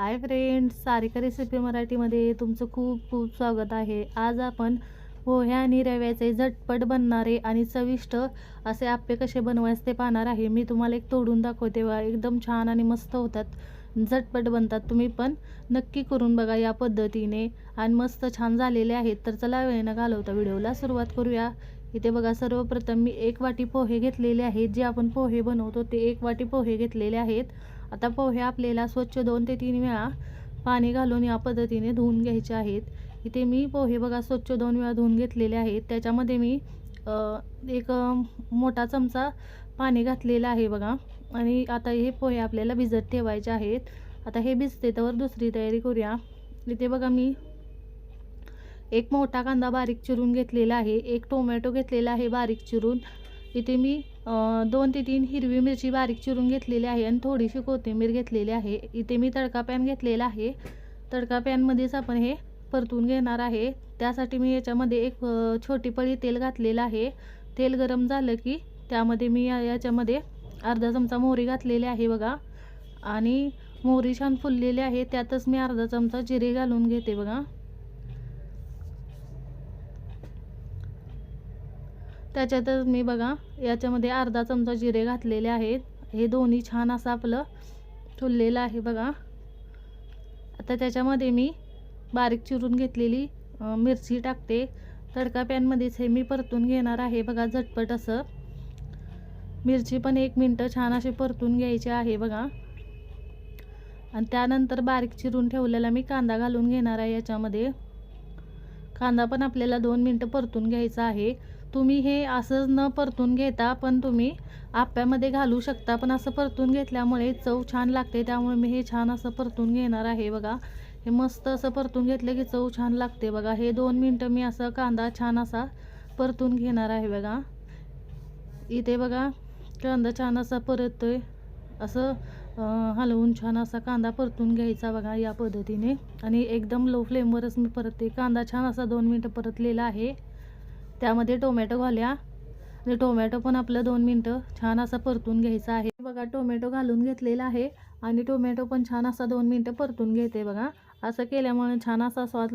Hi friends Sarika recipe मराठीमध्ये तुमचं खूप खूप स्वागत आहे. आज आपण पोहे आणि रव्याचे झटपट बनणारे आणि चविष्ट असे आप्पे कसे बनवायचे ते पाहणार आहे. मी तुम्हाला एक तोडून दाखवते बघा एकदम छान आणि मस्त होतात. झटपट बनतात. तुम्ही पण नक्की करून बघा या पद्धतीने. आणि मस्त छान झालेले आहेत. तर चला वेळ न घालवता व्हिडिओला सुरुवात करूया. इथे बघा सर्वप्रथम मी एक वाटी पोहे घेतलेले आहेत. जे आपण पोहे बनवतो ते एक वाटी पोहे घेतलेले आहेत. आता पोहे आपल्याला स्वच्छ दोन ते तीन वेळा पाणी घालून या पद्धतीने धुवून घ्यायचे आहेत. इथे मी पोहे बघा स्वच्छ दोन वेळा धुवून घेतलेले आहेत. त्याच्यामध्ये मी एक मोठा चमचा पाणी घातलेलं आहे बघा. आणि आता हे पोहे आपल्याला भिजत ठेवायचे आहेत. आता हे भिजते तर दुसरी तयारी करूया. इथे बघा मी एक मोठा कांदा बारीक चिरून घेतलेला आहे. एक टोमॅटो घेतलेला आहे बारीक चिरून. इथे मी दोन ते तीन हिरवी मिरची बारीक चिरून घेतलेली आहे आणि थोडीशी कोथिंबीर घेतलेली आहे. इथे मी तडका पॅन घेतलेला आहे. तडका पॅनमध्येच आपण हे परतून घेणार आहे. त्यासाठी मी याच्यामध्ये एक छोटी पळी तेल घातलेलं आहे. तेल गरम झालं की त्यामध्ये मी या- याच्यामध्ये अर्धा चमचा मोहरी घातलेली आहे बघा. आणि मोहरी छान फुललेली आहे. त्यातच मी अर्धा चमचा जिरे घालून घेते बघा. त्याच्यातच मी बघा याच्यामध्ये अर्धा चमचा जिरे घातलेले आहेत. हे दोन्ही छान असं आपलं फुललेलं आहे बघा. आता त्याच्यामध्ये मी बारीक चिरून घेतलेली मिरची टाकते. तडका पॅनमध्येच हे मी परतून घेणार आहे बघा झटपट असं. मिरची पण एक मिनटं छान अशी परतून घ्यायची आहे बघा. आणि त्यानंतर बारीक चिरून ठेवलेला मी कांदा घालून घेणार आहे याच्यामध्ये. कांदा पण आपल्याला दोन मिनटं परतून घ्यायचा आहे. तुम्ही हे असंच न परतून घेता पण तुम्ही आप्यामध्ये घालू शकता. पण असं परतून घेतल्यामुळे चव छान लागते. त्यामुळे मी हे छान असं परतून घेणार आहे बघा. हे मस्त असं परतून घेतलं की चव छान लागते बघा. हे दोन मिनटं मी असं कांदा छान असा परतून घेणार आहे बघा. इथे बघा कांदा छान असा परततोय. असं हलवून छान असा कांदा परतून घ्यायचा बघा या पद्धतीने. आणि एकदम लो फ्लेमवरच मी परतते. कांदा छान असा दोन मिनटं परतलेला आहे. त्यामध्ये टोमॅटो घालूया. आणि टोमॅटो पण आपलं दोन मिनटं छान असा परतून घ्यायचा आहे. बघा टोमॅटो घालून घेतलेला आहे. आणि टोमॅटो पण छान असा दोन मिनटं परतून घेते बघा. असं केल्यामुळे छान असा स्वाद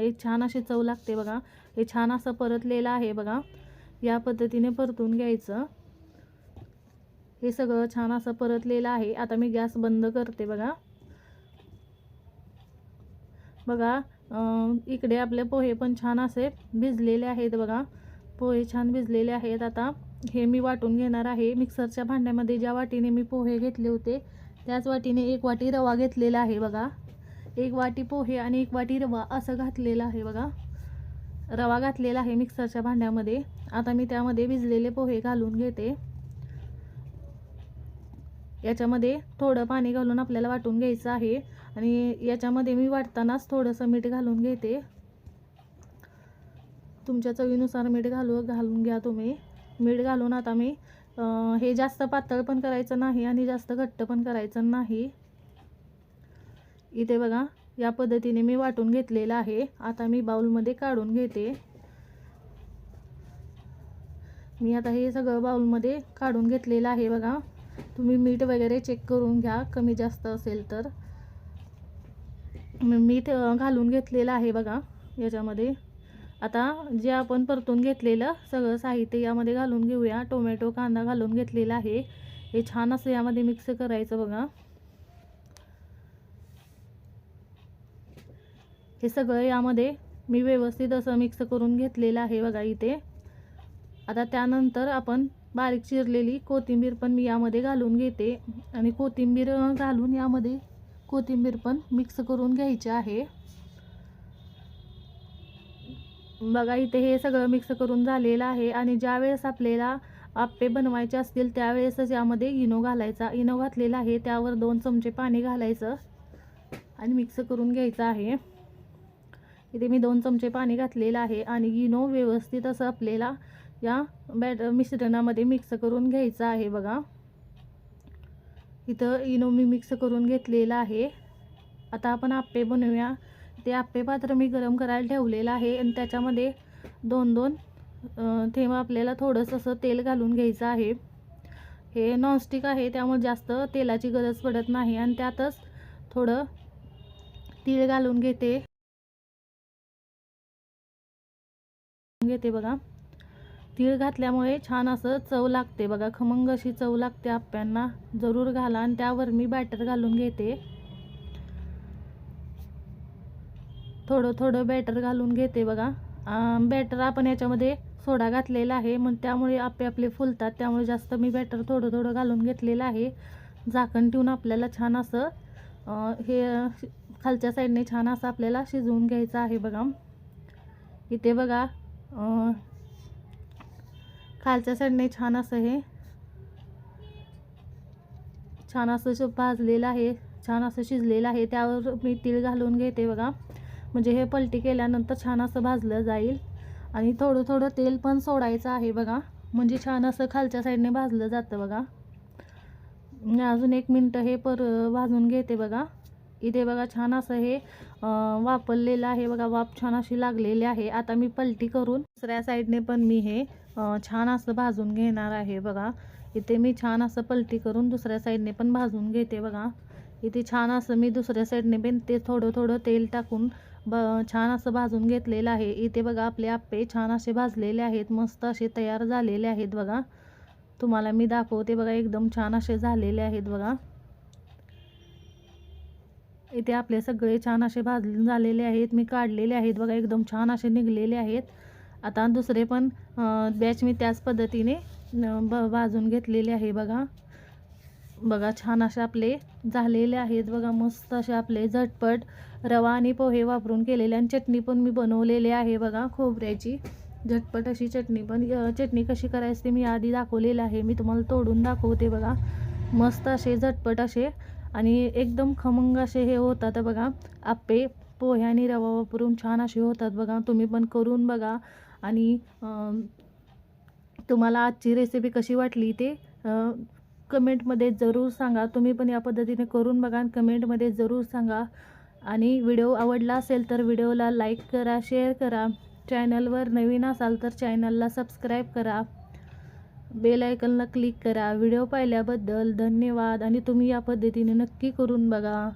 एक छान अशी चव लागते बघा. हे छान असं परतलेलं आहे बघा. या पद्धतीने परतून घ्यायचं. हे सगळं छान असं परतलेलं आहे. आता मी गॅस बंद करते बघा. बघा इकडे आपले पोहे पण छान असे भिजलेले आहेत बघा. पोहे छान भिजलेले आहेत. आता हे मी वाटून घेणार आहे. मिक्सरच्या भांड्यामध्ये ज्या वाटीने मी पोहे घेतले होते त्याच वाटीने एक वाटी रवा घेतलेला आहे बघा. एक वाटी पोहे आणि एक वाटी रवा असं घातलेलं आहे बघा. रवा घातलेला आहे मिक्सरच्या भांड्यामध्ये. आता मी त्यामध्ये भिजलेले पोहे घालून घेते. याच्यामध्ये थोडं पाणी घालून आपल्याला वाटून घ्यायचं आहे. आणि याच्यामध्ये मी वाटतानाच थोडंसं मीठ घालून घेते. तुमच्या चवीनुसार मीठ घालू घालून घ्या तुम्ही. मीठ घालून आता मी हे जास्त पातळ पण करायचं नाही आणि जास्त घट्ट पण करायचं नाही. इथे बघा या पद्धतीने मी वाटून घेतलेलं आहे. आता मी बाउलमध्ये काढून घेते. मी आता हे सगळं बाउलमध्ये काढून घेतलेलं आहे बघा. तुम्ही मीठ वगैरे चेक करून घ्या कमी जास्त असेल तर. मीठ ते घालून घेतलेलं आहे बघा याच्यामध्ये. आता जे आपण परतून घेतलेलं सगळं साहित्य यामध्ये घालून घेऊया. टोमॅटो कांदा घालून घेतलेला आहे. हे छान असं यामध्ये मिक्स करायचं बघा. हे सगळं यामध्ये मी व्यवस्थित असं मिक्स करून घेतलेलं आहे बघा इथे. आता त्यानंतर आपण बारीक चिरलेली कोथिंबीर पण मी यामध्ये घालून घेते. आणि कोथिंबीर घालून यामध्ये कोथिंबीर पण मिक्स करून घ्यायची आहे. बघा इथे हे सगळं मिक्स करून झालेलं आहे आणि ज्या वेळेस आपल्याला आप्पे बनवायचे असतील त्यावेळेसच यामध्ये इनो घालायचा. इनो घातलेला आहे त्यावर दोन चमचे पाणी घालायचं आणि मिक्स करून घ्यायचं आहे. इथे मी दोन चमचे पाणी घातलेलं आहे आणि इनो व्यवस्थित असं आपल्याला या बॅट मिश्रणामध्ये मिक्स करून घ्यायचं आहे. बघा. इथं इनो मी मिक्स करून घेतलेलं आहे. आता आपण आप्पे बनवूया. ते आप्पे पात्र मी गरम करायला ठेवलेलं आहे आणि त्याच्यामध्ये दोन दोन थेंब आपल्याला थोडंसं असं तेल घालून घ्यायचं आहे. हे नॉनस्टिक आहे त्यामुळे जास्त तेलाची गरज पडत नाही आणि त्यातच थोडं तीळ घालून घेते. घेते बघा. तीळ घातल्यामुळे छान असं चव लागते. बघा खमंग अशी चव लागते आप्यांना. जरूर घाला आणि त्यावर मी बॅटर घालून घेते. थोडं थोडं बॅटर घालून घेते बघा. बॅटर आपण याच्यामध्ये सोडा घातलेला आहे. मग त्यामुळे आपे आपले फुलतात. त्यामुळे जास्त मी बॅटर थोडं थोडं घालून घेतलेलं आहे. झाकण ठेवून आपल्याला छान असं हे खालच्या साईडने छान असं आपल्याला शिजवून घ्यायचं आहे बघा. इथे बघा खालच्या साईडने छान असं हे. छान असं भाजलेलं आहे छान असं शिजलेलं आहे. त्यावर मी तीळ घालून घेते बघा. म्हणजे हे पलटी केल्यानंतर छान असं भाजलं जाईल. आणि थोडं थोडं तेल पण सोडायचं आहे बघा. म्हणजे छान असं खालच्या साईडने भाजलं जातं बघा. मी अजून एक मिनटं हे पर भाजून घेते बघा. इथे बघा छान असं हे वापरलेलं आहे बघा. वाफ छान अशी लागलेली आहे. आता मी पलटी करून दुसऱ्या साईडने पण मी हे छान असं भाजून घेणार आहे बघा. इथे मी छान असं पलटी करून दुसऱ्या साईडने पण भाजून घेते बघा. इथे छान असं मी दुसऱ्या साईडने पण ते थोडं थोडं तेल टाकून ब छान असं भाजून घेतलेलं आहे. इथे बघा आपले आप्पे छान असे भाजलेले आहेत मस्त असे तयार झालेले आहेत बघा. तुम्हाला मी दाखवते बघा एकदम छान असे झालेले आहेत बघा. इथे आपले सगळे छान असे भाजून झालेले आहेत मी काढलेले आहेत बघा एकदम छान असे निघलेले आहेत. आता दुसरे पण बॅच मी त्याच पद्धतीने ब भाजून घेतलेले आहे बघा. बघा छान असे आपले झालेले आहेत बघा मस्त असे आपले झटपट रवा आणि पोहे वापरून केलेले आणि चटणी पण मी बनवलेली आहे बघा खोबऱ्याची. झटपट अशी चटणी पण चटणी कशी करायची ते मी आधी दाखवलेलं आहे. मी तुम्हाला तोडून दाखवते बघा. मस्त असे झटपट असे आणि एकदम खमंग असे हे होतात बघा. आप्पे पोहे आणि रवा वापरून छान असे होतात बघा. तुम्ही पण करून बघा. आणि तुम्हाला आजची रेसिपी कशी वाटली ते कमेंटमध्ये जरूर सांगा. तुम्ही पण या पद्धतीने करून बघा आणि कमेंटमध्ये जरूर सांगा. आणि व्हिडिओ आवडला असेल तर व्हिडिओला लाईक करा शेअर करा. चॅनलवर नवीन असाल तर चॅनलला सबस्क्राईब करा. बेल आयकनला क्लिक करा. व्हिडिओ पाहिल्याबद्दल धन्यवाद. आणि तुम्ही या पद्धतीने नक्की करून बघा.